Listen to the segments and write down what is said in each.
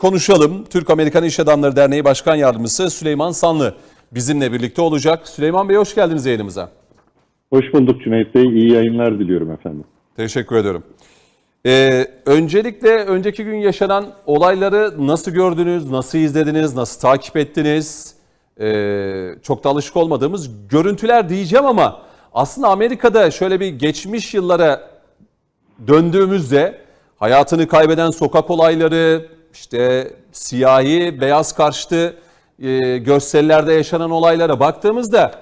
konuşalım. Türk-Amerikan İş Adamları Derneği Başkan Yardımcısı Süleyman Sanlı bizimle birlikte olacak. Süleyman Bey hoş geldiniz yayınımıza. Hoş bulduk Cüneyt Bey. İyi yayınlar diliyorum efendim. Teşekkür ediyorum. Ee, öncelikle önceki gün yaşanan olayları nasıl gördünüz, nasıl izlediniz, nasıl takip ettiniz? Ee, çok da alışık olmadığımız görüntüler diyeceğim ama aslında Amerika'da şöyle bir geçmiş yıllara döndüğümüzde hayatını kaybeden sokak olayları, işte siyahi, beyaz karşıtı e, gösterilerde yaşanan olaylara baktığımızda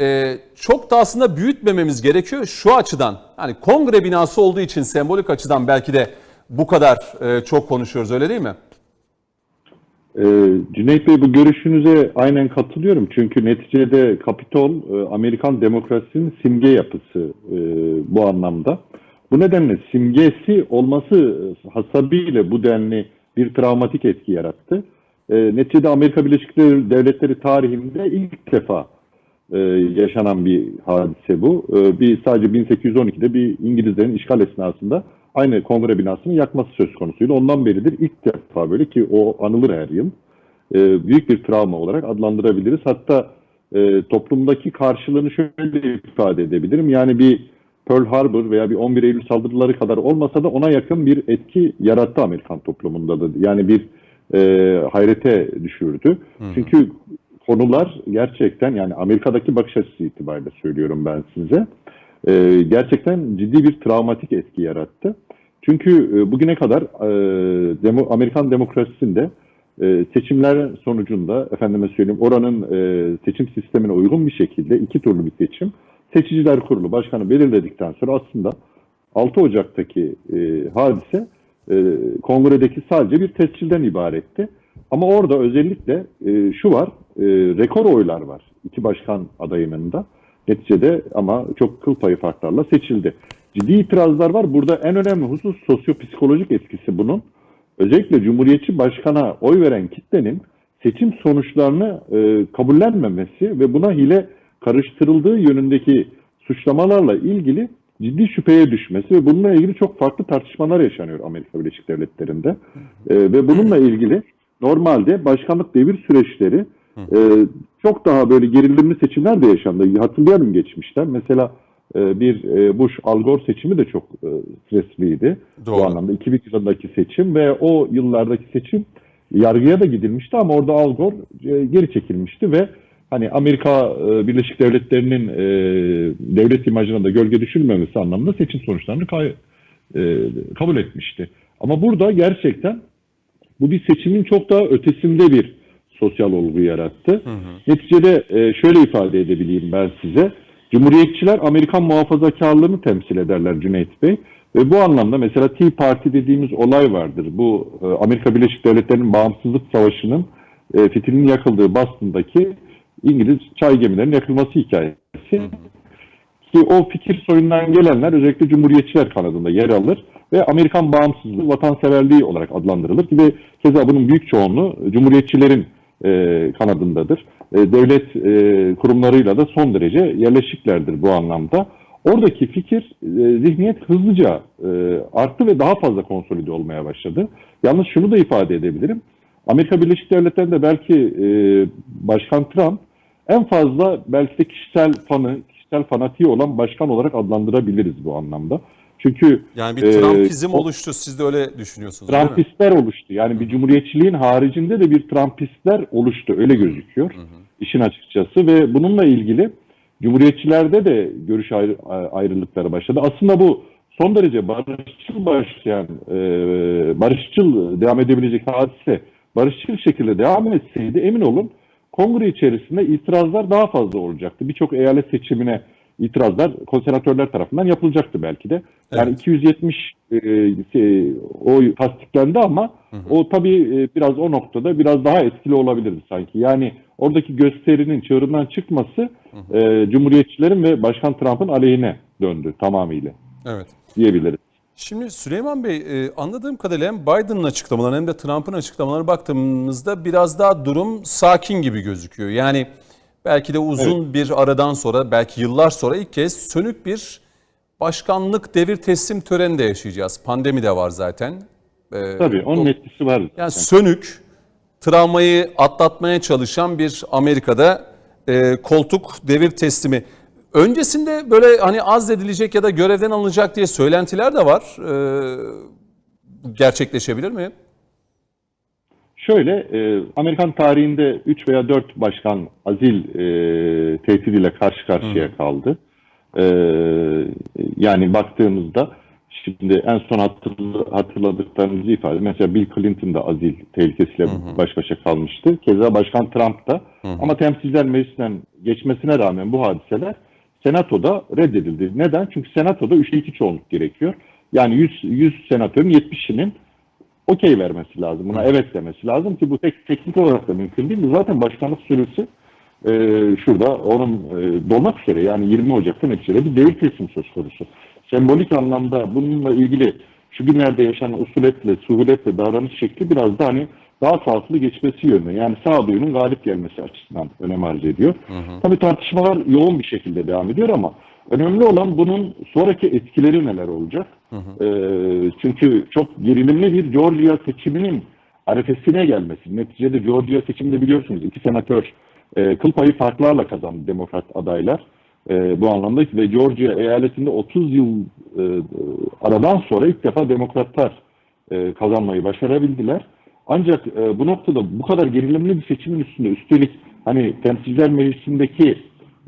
e, çok da aslında büyütmememiz gerekiyor şu açıdan. Hani kongre binası olduğu için sembolik açıdan belki de bu kadar e, çok konuşuyoruz öyle değil mi? Ee, Cüneyt Bey bu görüşünüze aynen katılıyorum. Çünkü neticede Kapitol e, Amerikan demokrasisinin simge yapısı e, bu anlamda. Bu nedenle simgesi olması hasabiyle bu denli bir travmatik etki yarattı. E, neticede Amerika Birleşik Devletleri tarihinde ilk defa e, yaşanan bir hadise bu. E, bir sadece 1812'de bir İngilizlerin işgal esnasında aynı kongre binasını yakması söz konusuydu. Ondan beridir ilk defa böyle ki o anılır her yıl. E, büyük bir travma olarak adlandırabiliriz. Hatta e, toplumdaki karşılığını şöyle ifade edebilirim. Yani bir Pearl Harbor veya bir 11 Eylül saldırıları kadar olmasa da ona yakın bir etki yarattı Amerikan toplumunda da. Yani bir e, hayrete düşürdü. Çünkü konular gerçekten yani Amerika'daki bakış açısı itibariyle söylüyorum ben size. e, gerçekten ciddi bir travmatik etki yarattı. Çünkü e, bugüne kadar e, demo, Amerikan demokrasisinde e, seçimler sonucunda efendime söyleyeyim oranın e, seçim sistemine uygun bir şekilde iki turlu bir seçim seçiciler kurulu başkanı belirledikten sonra aslında 6 Ocak'taki e, hadise e, kongredeki sadece bir tescilden ibaretti. Ama orada özellikle e, şu var, e, rekor oylar var iki başkan adayının da. Neticede ama çok kıl payı farklarla seçildi. Ciddi itirazlar var. Burada en önemli husus sosyopsikolojik etkisi bunun. Özellikle Cumhuriyetçi Başkan'a oy veren kitlenin seçim sonuçlarını e, kabullenmemesi ve buna hile karıştırıldığı yönündeki suçlamalarla ilgili ciddi şüpheye düşmesi ve bununla ilgili çok farklı tartışmalar yaşanıyor Amerika Birleşik Devletleri'nde. E, ve bununla ilgili normalde başkanlık devir süreçleri e, çok daha böyle gerilimli seçimler de yaşandı. Hatırlayalım geçmişten. Mesela e, bir e, Bush Al Gore seçimi de çok e, stresliydi. Doğru. Bu anlamda 2000 yılındaki seçim ve o yıllardaki seçim yargıya da gidilmişti ama orada Al Gore e, geri çekilmişti ve hani Amerika e, Birleşik Devletleri'nin e, devlet imajına da gölge düşürmemesi anlamında seçim sonuçlarını kay- e, kabul etmişti. Ama burada gerçekten bu bir seçimin çok daha ötesinde bir sosyal olgu yarattı. Neticede e, şöyle ifade edebileyim ben size. Cumhuriyetçiler Amerikan muhafazakarlığını temsil ederler Cüneyt Bey. Ve bu anlamda mesela Tea Party dediğimiz olay vardır. Bu Amerika Birleşik Devletleri'nin bağımsızlık savaşının e, fitilinin yakıldığı Boston'daki İngiliz çay gemilerinin yakılması hikayesi. Ki o fikir soyundan gelenler özellikle Cumhuriyetçiler kanadında yer alır ve Amerikan bağımsızlığı vatanseverliği olarak adlandırılır ve keza bunun büyük çoğunluğu Cumhuriyetçilerin e, kanadındadır. E, devlet e, kurumlarıyla da son derece yerleşiklerdir bu anlamda. Oradaki fikir, e, zihniyet hızlıca e, arttı ve daha fazla konsolide olmaya başladı. Yalnız şunu da ifade edebilirim. Amerika Birleşik Devletleri'nde belki e, Başkan Trump en fazla belki de kişisel fanı, kişisel fanatiği olan başkan olarak adlandırabiliriz bu anlamda. Çünkü Yani bir e, Trumpizm o- oluştu siz de öyle düşünüyorsunuz değil mi? Trumpistler oluştu. Yani bir cumhuriyetçiliğin haricinde de bir Trumpistler oluştu. Öyle gözüküyor. işin açıkçası ve bununla ilgili cumhuriyetçilerde de görüş ayrı- ayrılıkları başladı. Aslında bu son derece barışçıl başlayan, e, barışçıl devam edebilecek hadise barışçıl şekilde devam etseydi emin olun kongre içerisinde itirazlar daha fazla olacaktı. Birçok eyalet seçimine itirazlar konservatörler tarafından yapılacaktı belki de. Yani Evet. 270 e, e, oy tasdiklendi ama o tabii e, biraz o noktada biraz daha etkili olabilirdi sanki. Yani oradaki gösterinin çığırından çıkması e, Cumhuriyetçilerin ve Başkan Trump'ın aleyhine döndü tamamıyla Evet. diyebiliriz. Şimdi Süleyman Bey e, anladığım kadarıyla hem Biden'ın açıklamaları hem de Trump'ın açıklamalarına baktığımızda biraz daha durum sakin gibi gözüküyor. Yani belki de uzun bir aradan sonra belki yıllar sonra ilk kez sönük bir başkanlık devir teslim töreni de yaşayacağız. Pandemi de var zaten. Ee, Tabii onun etkisi var. yani sönük, travmayı atlatmaya çalışan bir Amerika'da e, koltuk devir teslimi. Öncesinde böyle hani azledilecek ya da görevden alınacak diye söylentiler de var. Ee, gerçekleşebilir mi? Şöyle, e, Amerikan tarihinde 3 veya 4 başkan azil e, tehdidiyle karşı karşıya kaldı. E, yani baktığımızda şimdi en son hatırla, hatırladıklarımızı ifade Mesela Bill Clinton da azil tehlikesiyle baş başa kalmıştı. Keza Başkan Trump da. Ama Temsilciler Meclisi'nden geçmesine rağmen bu hadiseler Senato'da reddedildi. Neden? Çünkü Senato'da 3'te 2 çoğunluk gerekiyor. Yani 100, 100 senatörün 70'inin okey vermesi lazım. Buna evet demesi lazım ki bu tek teknik olarak da mümkün değil. Zaten başkanlık süresi e, şurada onun e, dolmak üzere yani 20 Ocak'ta neticede bir devir teslim söz konusu. Sembolik anlamda bununla ilgili şu günlerde yaşanan usuletle, suhuletle davranış şekli biraz da hani daha sağlıklı geçmesi yönünde. Yani sağduyunun galip gelmesi açısından önem arz ediyor. Tabii tartışmalar yoğun bir şekilde devam ediyor ama önemli olan bunun sonraki etkileri neler olacak? Ee, çünkü çok gerilimli bir Georgia seçiminin arefesine gelmesi. Neticede Georgia seçiminde biliyorsunuz iki senatör e, kıl payı farklarla kazandı demokrat adaylar. E, bu anlamda ve Georgia eyaletinde 30 yıl e, aradan sonra ilk defa demokratlar e, kazanmayı başarabildiler. Ancak e, bu noktada bu kadar gerilimli bir seçimin üstünde üstelik hani temsilciler meclisindeki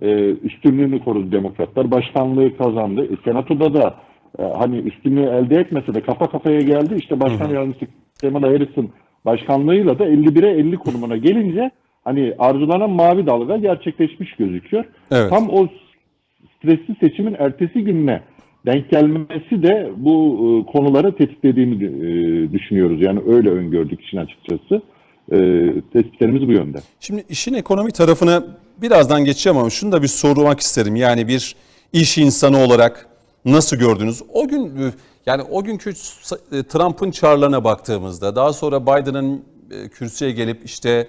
e, üstünlüğünü korudu demokratlar. Başkanlığı kazandı. E, senatoda da e, hani üstünlüğü elde etmese de kafa kafaya geldi. İşte başkan yardımcısı Kamala Harris'in başkanlığıyla da 51'e 50 konumuna gelince hani arzulanan mavi dalga gerçekleşmiş gözüküyor. Evet. Tam o stresli seçimin ertesi gününe denk gelmesi de bu e, konuları tetiklediğini e, düşünüyoruz. Yani öyle öngördük işin açıkçası. E, tespitlerimiz bu yönde. Şimdi işin ekonomi tarafına birazdan geçeceğim ama şunu da bir sormak isterim. Yani bir iş insanı olarak nasıl gördünüz? O gün e, yani o günkü e, Trump'ın çağrılarına baktığımızda daha sonra Biden'ın e, kürsüye gelip işte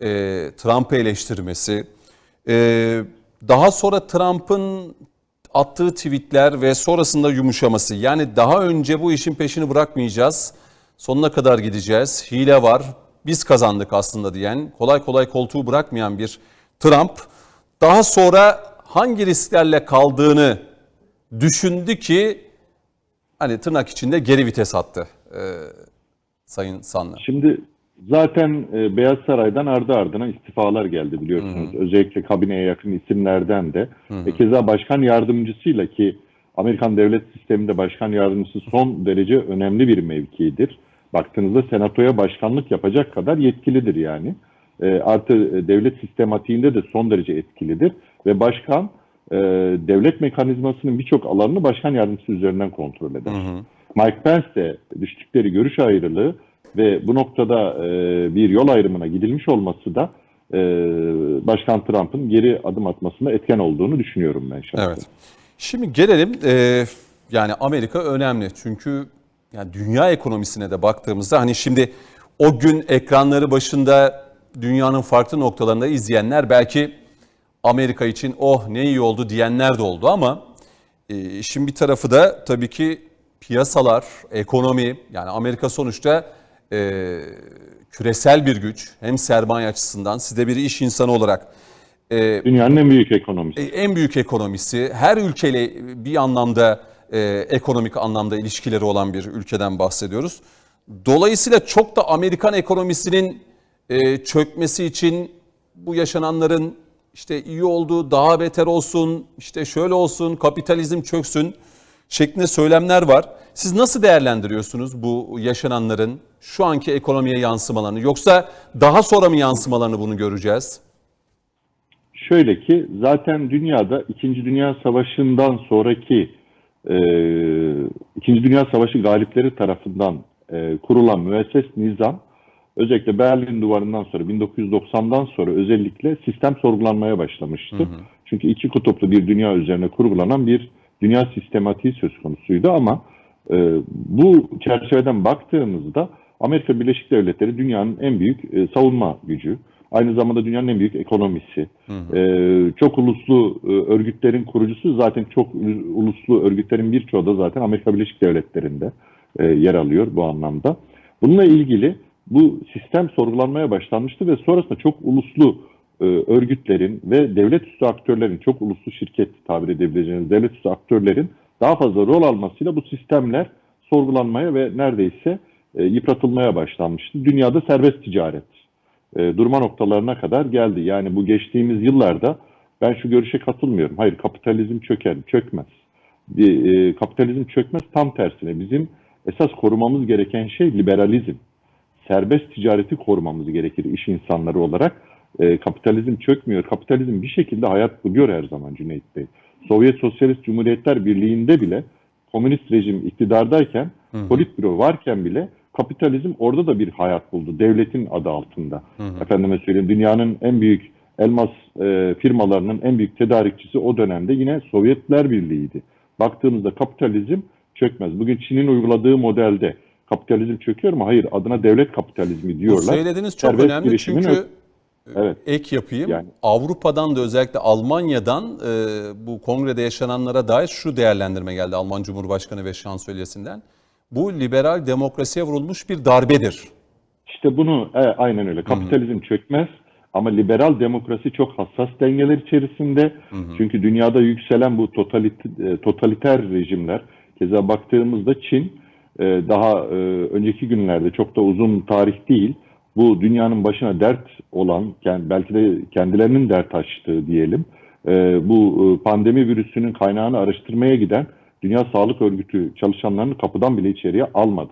e, Trump'ı eleştirmesi, e, daha sonra Trump'ın attığı tweetler ve sonrasında yumuşaması. Yani daha önce bu işin peşini bırakmayacağız, sonuna kadar gideceğiz, hile var, biz kazandık aslında diyen, kolay kolay koltuğu bırakmayan bir Trump, daha sonra hangi risklerle kaldığını düşündü ki hani tırnak içinde geri vites attı e, Sayın Sanlı. Şimdi zaten e, Beyaz Saray'dan ardı ardına istifalar geldi biliyorsunuz. Özellikle kabineye yakın isimlerden de. Ve keza başkan yardımcısıyla ki Amerikan devlet sisteminde başkan yardımcısı son derece önemli bir mevkidir. Baktığınızda senatoya başkanlık yapacak kadar yetkilidir yani. E, artı e, devlet sistematiğinde de son derece etkilidir. Ve başkan e, devlet mekanizmasının birçok alanını başkan yardımcısı üzerinden kontrol eder. Mike Pence de düştükleri görüş ayrılığı ve bu noktada e, bir yol ayrımına gidilmiş olması da e, Başkan Trump'ın geri adım atmasında etken olduğunu düşünüyorum ben şahsen. Evet. Şimdi gelelim e, yani Amerika önemli çünkü yani dünya ekonomisine de baktığımızda hani şimdi o gün ekranları başında dünyanın farklı noktalarında izleyenler belki Amerika için oh ne iyi oldu diyenler de oldu ama e, işin bir tarafı da tabii ki piyasalar, ekonomi yani Amerika sonuçta e, küresel bir güç hem sermaye açısından siz de bir iş insanı olarak e, Dünyanın en büyük ekonomisi. e, en büyük ekonomisi, her ülkeyle bir anlamda e, ekonomik anlamda ilişkileri olan bir ülkeden bahsediyoruz. Dolayısıyla çok da Amerikan ekonomisinin e, çökmesi için bu yaşananların işte iyi olduğu, daha beter olsun, işte şöyle olsun, kapitalizm çöksün şeklinde söylemler var. Siz nasıl değerlendiriyorsunuz bu yaşananların şu anki ekonomiye yansımalarını? Yoksa daha sonra mı yansımalarını bunu göreceğiz? Şöyle ki zaten dünyada İkinci Dünya Savaşı'ndan sonraki e, İkinci Dünya Savaşı galipleri tarafından e, kurulan müesses nizam özellikle Berlin Duvarı'ndan sonra 1990'dan sonra özellikle sistem sorgulanmaya başlamıştı. Çünkü iki kutuplu bir dünya üzerine kurgulanan bir dünya sistematiği söz konusuydu ama e, bu çerçeveden baktığımızda Amerika Birleşik Devletleri dünyanın en büyük e, savunma gücü. Aynı zamanda dünyanın en büyük ekonomisi. E, çok uluslu e, örgütlerin kurucusu zaten çok uluslu örgütlerin birçoğu da zaten Amerika Birleşik Devletleri'nde e, yer alıyor bu anlamda. Bununla ilgili bu sistem sorgulanmaya başlanmıştı ve sonrasında çok uluslu e, örgütlerin ve devlet üstü aktörlerin, çok uluslu şirket tabir edebileceğiniz devlet üstü aktörlerin daha fazla rol almasıyla bu sistemler sorgulanmaya ve neredeyse e, yıpratılmaya başlanmıştı. Dünyada serbest ticaret e, durma noktalarına kadar geldi. Yani bu geçtiğimiz yıllarda ben şu görüşe katılmıyorum. Hayır kapitalizm çöker, çökmez. Bir, e, kapitalizm çökmez tam tersine. Bizim esas korumamız gereken şey liberalizm. Serbest ticareti korumamız gerekir iş insanları olarak. E, kapitalizm çökmüyor. Kapitalizm bir şekilde hayat buluyor her zaman Cüneyt Bey. Sovyet Sosyalist Cumhuriyetler Birliği'nde bile komünist rejim iktidardayken, politbüro varken bile kapitalizm orada da bir hayat buldu. Devletin adı altında. Efendime söyleyeyim dünyanın en büyük elmas e, firmalarının en büyük tedarikçisi o dönemde yine Sovyetler Birliği'ydi. Baktığımızda kapitalizm çökmez. Bugün Çin'in uyguladığı modelde kapitalizm çöküyor mu? Hayır. Adına devlet kapitalizmi Bu diyorlar. söylediğiniz çok Serbest önemli çünkü Evet. ek yapayım. Yani- Avrupa'dan da özellikle Almanya'dan e, bu kongrede yaşananlara dair şu değerlendirme geldi Alman Cumhurbaşkanı ve şansölyesinden. Bu liberal demokrasiye vurulmuş bir darbedir. İşte bunu e, aynen öyle. Kapitalizm çökmez ama liberal demokrasi çok hassas dengeler içerisinde. Çünkü dünyada yükselen bu totalit- e, totaliter rejimler, keza baktığımızda Çin e, daha e, önceki günlerde çok da uzun tarih değil, bu dünyanın başına dert olan, belki de kendilerinin dert açtığı diyelim, e, bu e, pandemi virüsünün kaynağını araştırmaya giden Dünya Sağlık Örgütü çalışanlarını kapıdan bile içeriye almadı.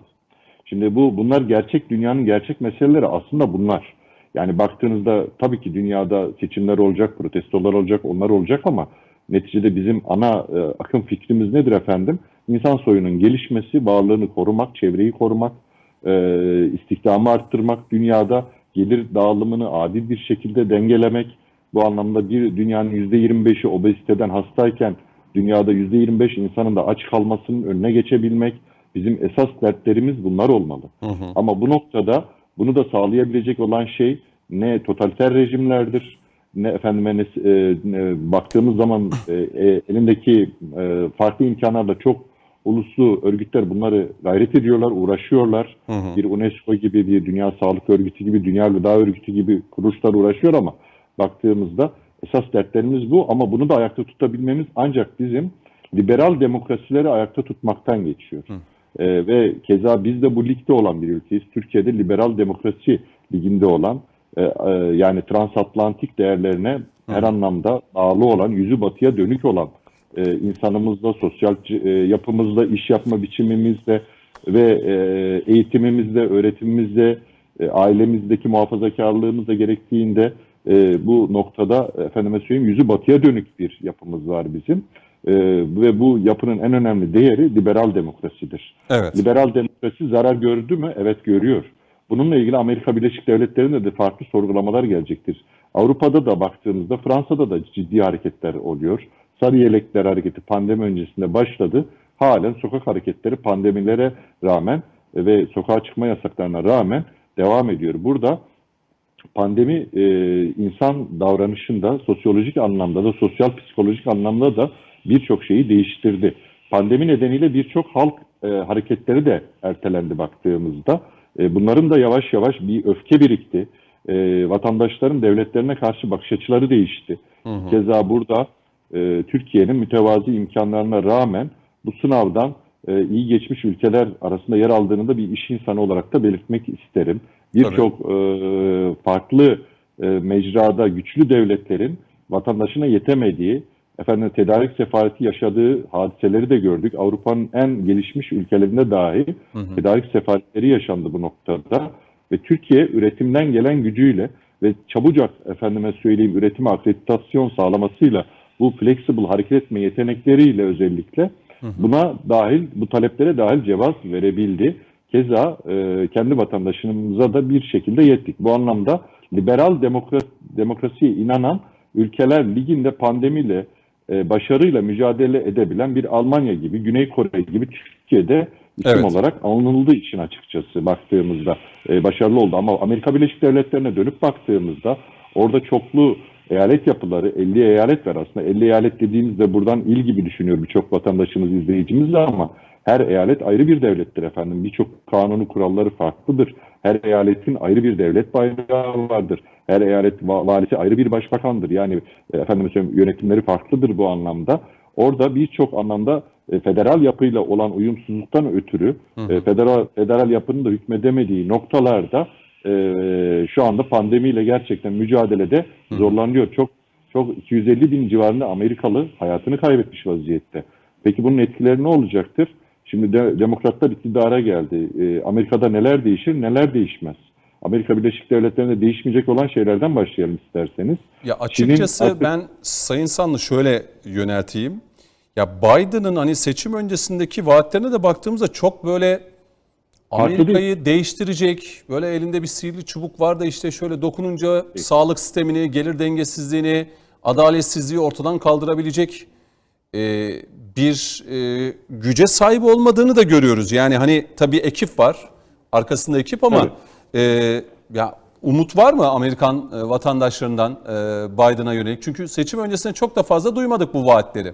Şimdi bu bunlar gerçek dünyanın gerçek meseleleri aslında bunlar. Yani baktığınızda tabii ki dünyada seçimler olacak, protestolar olacak, onlar olacak ama neticede bizim ana e, akım fikrimiz nedir efendim? İnsan soyunun gelişmesi, varlığını korumak, çevreyi korumak, e, istihdamı arttırmak, dünyada gelir dağılımını adil bir şekilde dengelemek. Bu anlamda bir dünyanın %25'i obeziteden hastayken dünyada %25 insanın da aç kalmasının önüne geçebilmek. Bizim esas dertlerimiz bunlar olmalı. Ama bu noktada bunu da sağlayabilecek olan şey ne totaliter rejimlerdir, ne efendime ne, e, ne- baktığımız zaman e, e, elindeki e, farklı imkanlarla çok uluslu örgütler bunları gayret ediyorlar, uğraşıyorlar. Bir UNESCO gibi, bir Dünya Sağlık Örgütü gibi, Dünya Gıda Örgütü gibi kuruluşlar uğraşıyor ama baktığımızda esas dertlerimiz bu ama bunu da ayakta tutabilmemiz ancak bizim liberal demokrasileri ayakta tutmaktan geçiyor. Ee, ve keza biz de bu ligde olan bir ülkeyiz. Türkiye'de liberal demokrasi liginde olan e, e, yani transatlantik değerlerine her anlamda bağlı olan, yüzü batıya dönük olan e, insanımızla, sosyal e, yapımızla, iş yapma biçimimizle ve e, eğitimimizle, öğretimimizle, e, ailemizdeki muhafazakarlığımızla gerektiğinde e, bu noktada efendime söyleyeyim yüzü batıya dönük bir yapımız var bizim. E, ve bu yapının en önemli değeri liberal demokrasidir. Evet. Liberal demokrasi zarar gördü mü? Evet görüyor. Bununla ilgili Amerika Birleşik Devletleri'nde de farklı sorgulamalar gelecektir. Avrupa'da da baktığımızda Fransa'da da ciddi hareketler oluyor. Sarı yelekler hareketi pandemi öncesinde başladı. Halen sokak hareketleri pandemilere rağmen ve sokağa çıkma yasaklarına rağmen devam ediyor. Burada pandemi e, insan davranışında sosyolojik anlamda da sosyal psikolojik anlamda da birçok şeyi değiştirdi. Pandemi nedeniyle birçok halk e, hareketleri de ertelendi baktığımızda. E, bunların da yavaş yavaş bir öfke birikti. E, vatandaşların devletlerine karşı bakış açıları değişti. Keza burada e, Türkiye'nin mütevazi imkanlarına rağmen bu sınavdan e, iyi geçmiş ülkeler arasında yer aldığını da bir iş insanı olarak da belirtmek isterim. Birçok e, farklı e, mecrada güçlü devletlerin vatandaşına yetemediği, efendim tedarik sefareti yaşadığı hadiseleri de gördük. Avrupa'nın en gelişmiş ülkelerinde dahi tedarik sefaretleri yaşandı bu noktada ve Türkiye üretimden gelen gücüyle ve çabucak efendime söyleyeyim üretime akreditasyon sağlamasıyla bu flexible hareket etme yetenekleriyle özellikle buna dahil bu taleplere dahil cevap verebildi. Keza e, kendi vatandaşımıza da bir şekilde yettik. Bu anlamda liberal demokrasi, demokrasiye inanan ülkeler liginde pandemiyle e, başarıyla mücadele edebilen bir Almanya gibi, Güney Kore gibi Türkiye'de isim Evet. olarak alınıldığı için açıkçası baktığımızda e, başarılı oldu. Ama Amerika Birleşik Devletleri'ne dönüp baktığımızda orada çoklu eyalet yapıları, 50 eyalet var aslında. 50 eyalet dediğimizde buradan il gibi düşünüyor birçok vatandaşımız, izleyicimiz de ama Her eyalet ayrı bir devlettir efendim. Birçok kanunu kuralları farklıdır. Her eyaletin ayrı bir devlet bayrağı vardır. Her eyalet va- valisi ayrı bir başbakandır. Yani e, efendim yönetimleri farklıdır bu anlamda. Orada birçok anlamda e, federal yapıyla olan uyumsuzluktan ötürü e, federal federal yapının da hükmedemediği noktalarda e, şu anda pandemiyle gerçekten mücadelede zorlanıyor. Çok çok 250 bin civarında Amerikalı hayatını kaybetmiş vaziyette. Peki bunun etkileri ne olacaktır? Şimdi de, demokratlar iktidara geldi. E, Amerika'da neler değişir, neler değişmez? Amerika Birleşik Devletleri'nde değişmeyecek olan şeylerden başlayalım isterseniz. Ya açıkçası artık- ben Sayın Sanlı şöyle yönelteyim. Ya Biden'ın hani seçim öncesindeki vaatlerine de baktığımızda çok böyle Amerika'yı değiştirecek, böyle elinde bir sihirli çubuk var da işte şöyle dokununca sağlık sistemini, gelir dengesizliğini, adaletsizliği ortadan kaldırabilecek e, bir e, güce sahip olmadığını da görüyoruz. Yani hani tabii ekip var, arkasında ekip ama e, ya umut var mı Amerikan e, vatandaşlarından e, Biden'a yönelik? Çünkü seçim öncesinde çok da fazla duymadık bu vaatleri.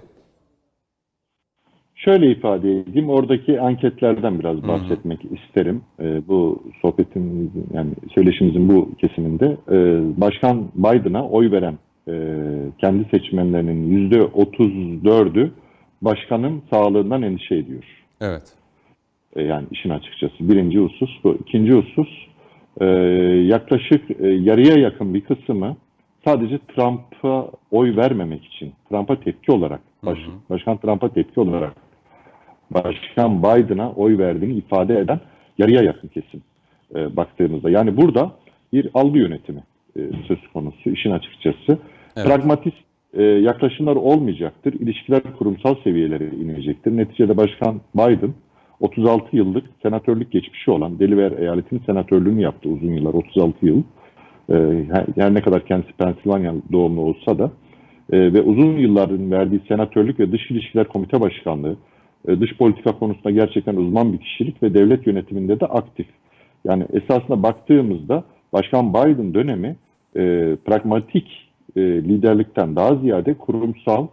Şöyle ifade edeyim, oradaki anketlerden biraz bahsetmek isterim. Ee, bu sohbetimizin, yani söyleşimizin bu kesiminde e, Başkan Biden'a oy veren e, kendi seçmenlerinin yüzde 34'ü başkanın sağlığından endişe ediyor. Evet. E, yani işin açıkçası birinci husus bu. İkinci husus e, yaklaşık e, yarıya yakın bir kısmı sadece Trump'a oy vermemek için, Trump'a tepki olarak, baş, Başkan Trump'a tepki olarak Başkan Biden'a oy verdiğini ifade eden yarıya yakın kesim e, baktığımızda. Yani burada bir algı yönetimi e, söz konusu işin açıkçası. Evet. Pragmatist e, yaklaşımlar olmayacaktır. İlişkiler kurumsal seviyelere inecektir. Neticede Başkan Biden 36 yıllık senatörlük geçmişi olan Delaware eyaletinin senatörlüğünü yaptı uzun yıllar, 36 yıl. E, her, ne kadar kendisi Pensilvanya doğumlu olsa da e, ve uzun yılların verdiği senatörlük ve dış ilişkiler komite başkanlığı, dış politika konusunda gerçekten uzman bir kişilik ve devlet yönetiminde de aktif. Yani esasında baktığımızda Başkan Biden dönemi e, pragmatik e, liderlikten daha ziyade kurumsal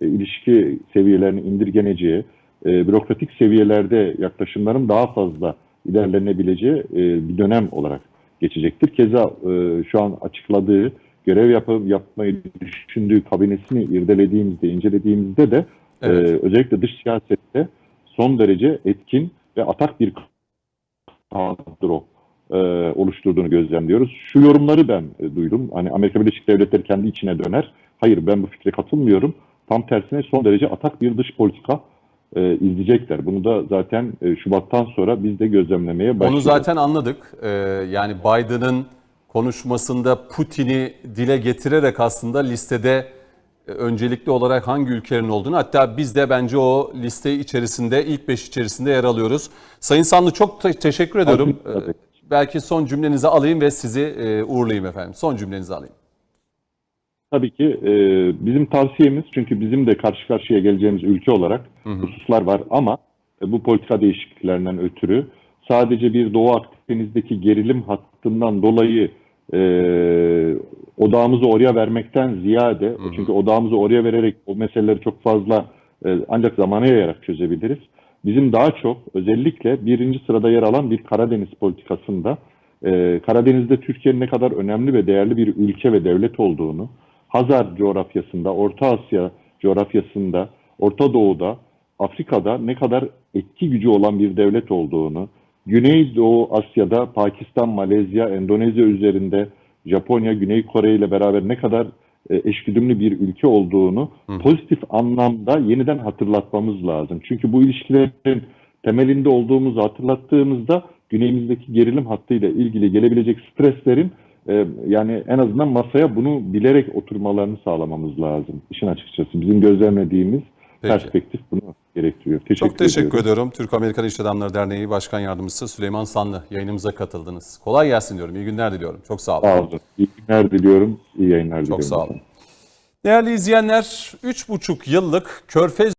e, ilişki seviyelerini indirgeneceği, e, bürokratik seviyelerde yaklaşımların daha fazla ilerlenebileceği e, bir dönem olarak geçecektir. Keza e, şu an açıkladığı görev yapı, yapmayı düşündüğü kabinesini irdelediğimizde, incelediğimizde de Evet. ee, özellikle dış siyasette son derece etkin ve atak bir kadro e, oluşturduğunu gözlemliyoruz. Şu yorumları ben e, duydum. Hani Amerika Birleşik Devletleri kendi içine döner. Hayır ben bu fikre katılmıyorum. Tam tersine son derece atak bir dış politika e, izleyecekler. Bunu da zaten e, Şubat'tan sonra biz de gözlemlemeye başlıyoruz. Onu zaten anladık. Ee, yani Biden'ın konuşmasında Putin'i dile getirerek aslında listede e, öncelikli olarak hangi ülkelerin olduğunu hatta biz de bence o liste içerisinde ilk beş içerisinde yer alıyoruz. Sayın Sanlı çok te- teşekkür ediyorum. Tabii. Ee, belki son cümlenizi alayım ve sizi e, uğurlayayım efendim. Son cümlenizi alayım. Tabii ki e, bizim tavsiyemiz çünkü bizim de karşı karşıya geleceğimiz ülke olarak hususlar var ama e, bu politika değişikliklerinden ötürü sadece bir Doğu Akdeniz'deki gerilim hattından dolayı e, odağımızı oraya vermekten ziyade çünkü odağımızı oraya vererek o meseleleri çok fazla e, ancak zamana yayarak çözebiliriz. Bizim daha çok özellikle birinci sırada yer alan bir Karadeniz politikasında e, Karadeniz'de Türkiye'nin ne kadar önemli ve değerli bir ülke ve devlet olduğunu, Hazar coğrafyasında, Orta Asya coğrafyasında, Orta Doğu'da, Afrika'da ne kadar etki gücü olan bir devlet olduğunu, Güneydoğu Asya'da Pakistan, Malezya, Endonezya üzerinde Japonya, Güney Kore ile beraber ne kadar e, eşgüdümlü bir ülke olduğunu pozitif anlamda yeniden hatırlatmamız lazım. Çünkü bu ilişkilerin temelinde olduğumuzu hatırlattığımızda güneyimizdeki gerilim hattıyla ilgili gelebilecek streslerin e, yani en azından masaya bunu bilerek oturmalarını sağlamamız lazım. İşin açıkçası bizim gözlemlediğimiz Peki. perspektif bunu gerektiriyor. Teşekkür Çok teşekkür ediyorum. ediyorum. Türk Amerikan İş Adamları Derneği Başkan Yardımcısı Süleyman Sanlı yayınımıza katıldınız. Kolay gelsin diyorum. İyi günler diliyorum. Çok sağ olun. Sağ olun. İyi günler diliyorum. İyi yayınlar diliyorum. Çok sağ olun. Değerli izleyenler, 3,5 yıllık Körfez